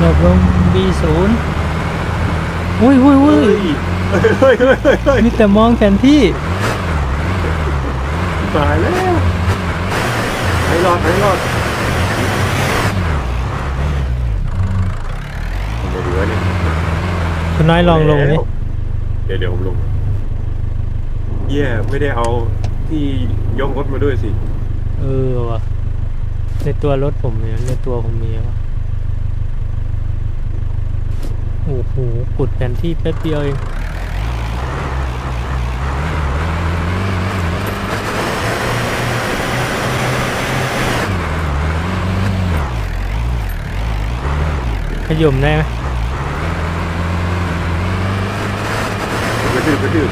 หลบลง B0 อุ้ยอุ้ยอุ้เฮ้ยยเฮ้ยเฮ้ยเฮ้ยเฮ้ยเฮ้ยมีแต่มองแผนที่ตายแล้วให้รอดให้รอดเดี๋ยวดูวะเนี่ยคุณน้อยลองลงดิเดี๋ยวเดี๋ยวผมลงเย่ไม่ได้เอาที่ยกรถมาด้วยสิ เออว่ะในตัวรถผมเนี่ยในตัวผมมีวะโอ้โหกดแผนที่แป๊บเดียวเองขย่มได้ไหมกระดืบกระดืบ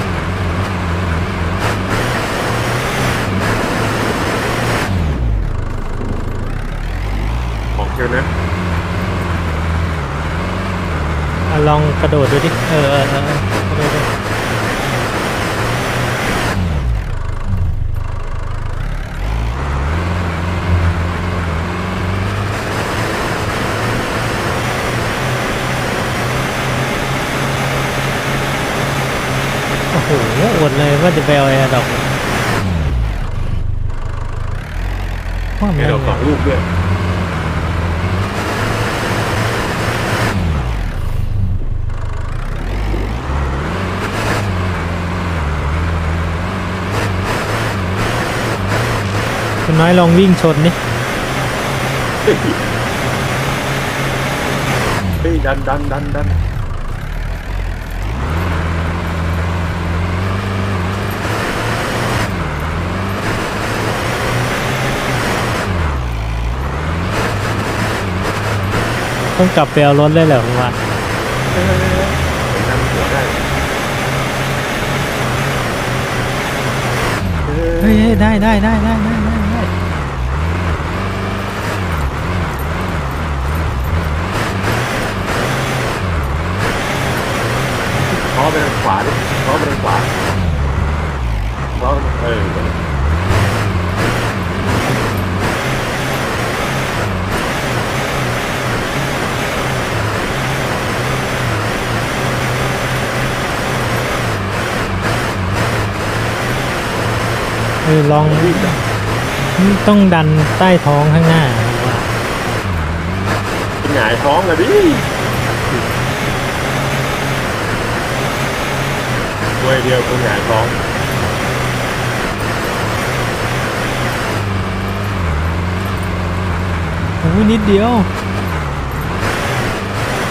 ของเชียวนะ อะ ลองกระโดดดูดิ เออเออเออกระโดดดูโอ้โหอดเลยว่าจะไปเอาแอร์ดอกว่าให้ไม่เราสองลูกด้วย คุณน้อยลองวิ่งชนนี่เฮ้ยเฮ้ยดันดันดันดันต้องกลับไปเอารถเลยเหรอผมว่าเฮ้ยผมดันหัวได้เฮ้ยเฮ้ยได้ได้ได้ได้ได้ได้ได้ ล้อ ไปทางขวาดิล้อไปทางขวาล้อเออเออลองวิ่งอะต้องดันใต้ท้องข้างหน้าผมว่าหงายท้องอะดิ วยเดียวกูหงายท้องโอ้ยนิดเดียว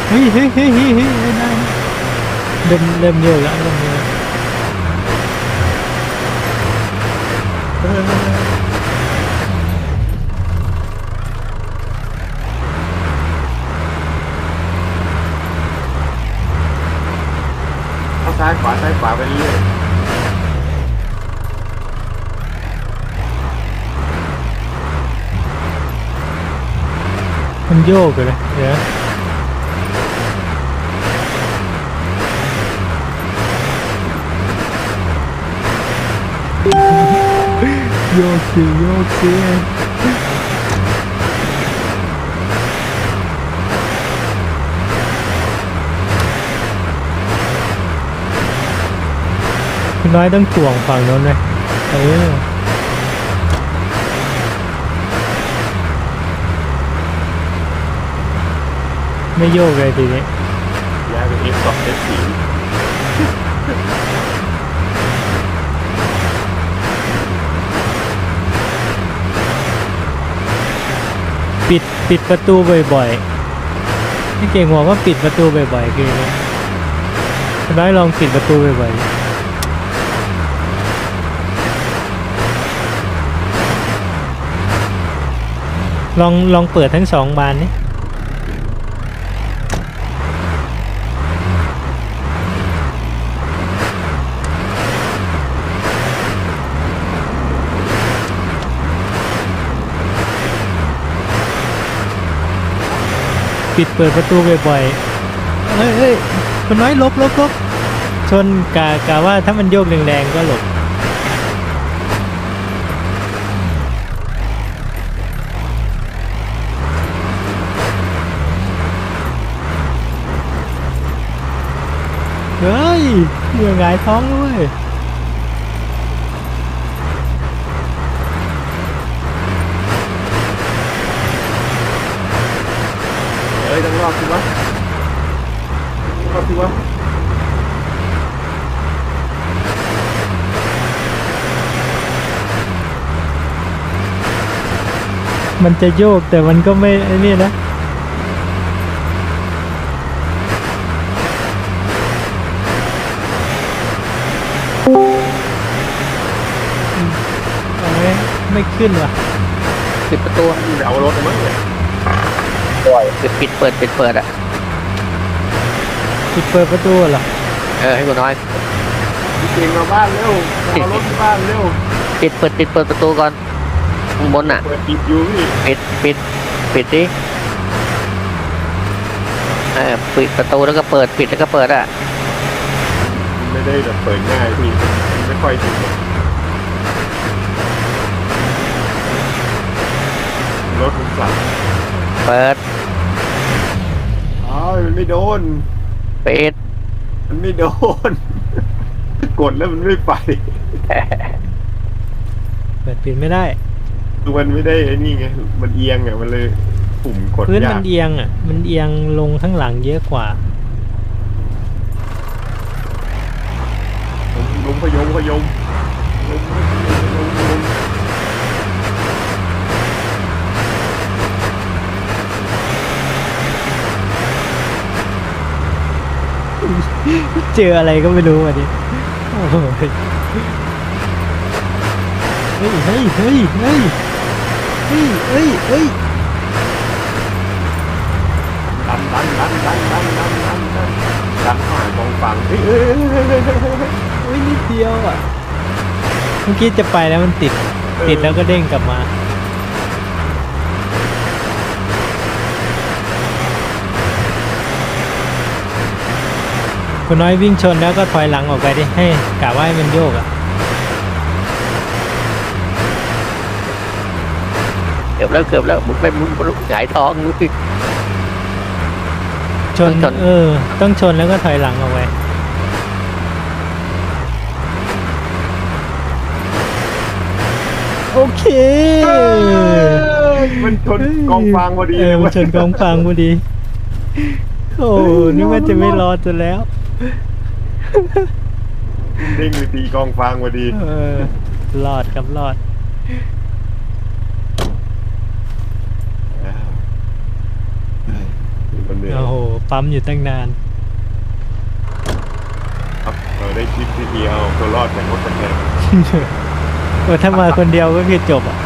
เฮ้ยเฮ้ยเฮ้ยเฮ้ยเฮ้ยได้ได้เริ่มเริ่มเยกแล้วเริ่มเยกเข้ยาซ้ายขวาไปเรื่อยมันโยกเลยเดี๋ยวโยกสิโยกสิ น้อยต้องถ่วงฝั่งโน้นไหมเออไม่โยกเลยทีนี้ย้ายไป F สอง F สี่ปิดปิดประตูบ่อยๆพี่เก่งบอกว่าปิดประตูบ่อยๆคือไงคุณน้อยลองปิดประตูบ่อยๆ ลองลองเปิดทั้งสองบานนี่ปิดเปิดประตูบ่อยๆเฮ้ยเฮ้ยคุณน้อยลบลบลบชนกากาว่าถ้ามันโยกแรงๆก็หลบ เหงายท้องด้วยเอ้ยต้องรอบสิวะรอบสิวะมันจะโยกแต่มันก็ไม่ไอ้นี่นะ ไม่ไม่ขึ้นว่ะปิดประตูเดี๋ยวเอารถมั้งเนี่ยปิดปิดเปิดปิดเปิดอะปิดเปิดประตูเหรอเออให้กูน้อยพี่เก่งมาบ้านเร็วมาเอารถที่บ้านเร็วปิดเปิดปิดเปิดประตูก่อนข้างบนอะเปิดปิดอยู่นี่ปิดปิดปิดดิเออปิดประตูแล้วก็เปิดปิดแล้วก็เปิดอะไม่ได้แบบเปิดง่ายพี่มันไม่ค่อยถึง เปิดอ้าวมันไม่โดน ปิดมันไม่โดน กดแล้วมันไม่ไปเปิดปิดไม่ได้ คือมันไม่ได้ไอ้นี่ไง มันเอียงอะมันเลยปุ่มกดพื้นยามักนเอียงอะ มันเอียงลงข้างหลังเยอะกว่า ล้มพยมพยมล้มพยมล้มล้ม เจออะไรก็ไม่รู้วันนี้โอ้โหเฮ้ยเฮ้ยเฮ้ยเฮ้ยเฮ้ยเฮ้ยเฮ้ยเฮ้ยดันดันดันดันดันดันดันดันดันผ่านกองฟังเฮ้ยเฮ้ยเฮ้ยเฮ้ยเฮ้ยเฮ้ยเฮ้ยเฮ้ยนิดเดียวอะเมื่อกี้จะไปแล้วมันติด ติดแล้วก็เด้งกลับมา คุณน้อยวิ่งชนแล้วก็ถอยหลังออกไปดิให้กะว่าให้มันโยกอะเกือบแล้วเกือบแล้วมึงไปมึงมึงหงายท้องมึงชนต้องชนเออ ต้องชนแล้วก็ถอยหลังออกไปโอเค มันชนกองฟางพอดีเออมันชนกองฟางพอดี โอ้นี่มันจะไม่รอดจนแล้ว เด้งไปตีกองฟางพอดี เออรอดครับรอด มันเหนื่อยโอ้โห ปั๊มอยู่ตั้งนาน ครับ เราได้คลิปที่ดีเอาตัวรอดจากรถตะแคงเออถ้ามาคนเดียวก็คือจบอะ